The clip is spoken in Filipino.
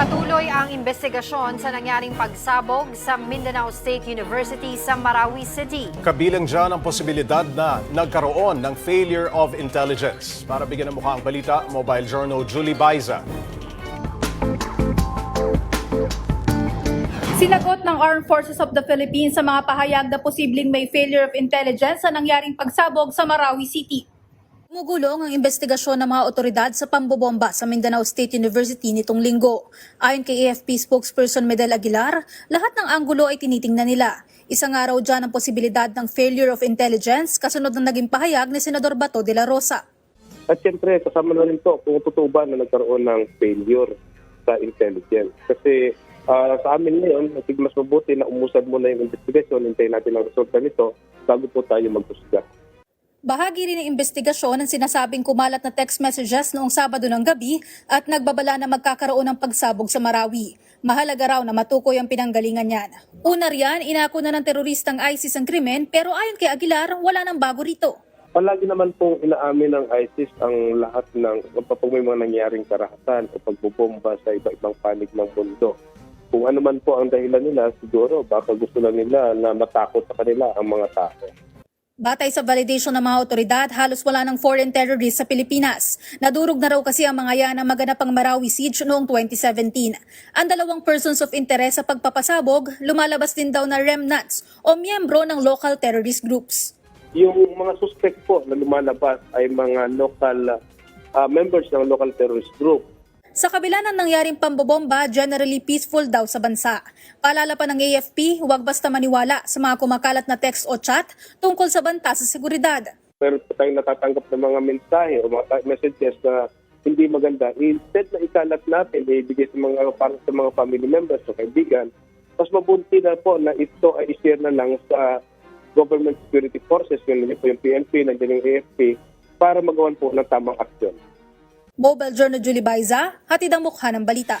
Patuloy ang investigasyon sa nangyaring pagsabog sa Mindanao State University sa Marawi City. Kabilang dyan ang posibilidad na nagkaroon ng failure of intelligence. Para bigyan ng mukha ang balita, Mobile Journal Julie Baiza. Sinagot ng Armed Forces of the Philippines sa mga pahayag na posibleng may failure of intelligence sa nangyaring pagsabog sa Marawi City. Mugulong ang investigasyon ng mga otoridad sa pambobomba sa Mindanao State University nitong linggo. Ayon kay AFP spokesperson Medel Aguilar, lahat ng anggulo ay tinitingnan nila. Isang araw dyan ang posibilidad ng failure of intelligence kasunod ng naging pahayag ni Senador Bato de la Rosa. At siyempre, kasama na rin to kung ba na nagkaroon ng failure sa intelligence. Kasi ah, sa amin ngayon, think mas mabuti na umusad muna yung investigation, hintayin natin ang resulta nito bago po tayo magpusga. Bahagi rin ng investigasyon ang sinasabing kumalat na text messages noong Sabado ng gabi at nagbabala na magkakaroon ng pagsabog sa Marawi. Mahalaga raw na matukoy ang pinanggalingan niyan. Una riyan, inako na ng teroristang ISIS ang krimen pero ayon kay Aguilar, wala nang bago rito. Palagi naman pong inaamin ng ISIS ang lahat ng kapag may mga nangyaring karahasan o pagbubomba sa iba-ibang panig ng mundo. Kung ano man po ang dahilan nila, siguro baka gusto lang nila na matakot sa kanila ang mga tao. Batay sa validation ng mga otoridad, halos wala ng foreign terrorists sa Pilipinas. Nadurog na raw kasi ang mga yan ang maganap ang Marawi siege noong 2017. Ang dalawang persons of interest sa pagpapasabog, lumalabas din daw na remnants o miyembro ng local terrorist groups. Yung mga suspect po na lumalabas ay mga local ah, members ng local terrorist group. Sa kabila ng nangyaring pambobomba, generally peaceful daw sa bansa. Paalala pa ng AFP, huwag basta maniwala sa mga kumakalat na text o chat tungkol sa banta sa seguridad. meron tayong natatanggap ng mga mensahe o mga messages na hindi maganda, instead na ikalat natin, ibigay sa mga, para sa mga family members o kaibigan, mas mabuti na po na ito ay i-share na lang sa government security forces, yun po yung PNP, nandiyan yung AFP, para magawan po ng tamang aksyon. Mobile Journal Julie Baiza, hatid ang mukha ng balita.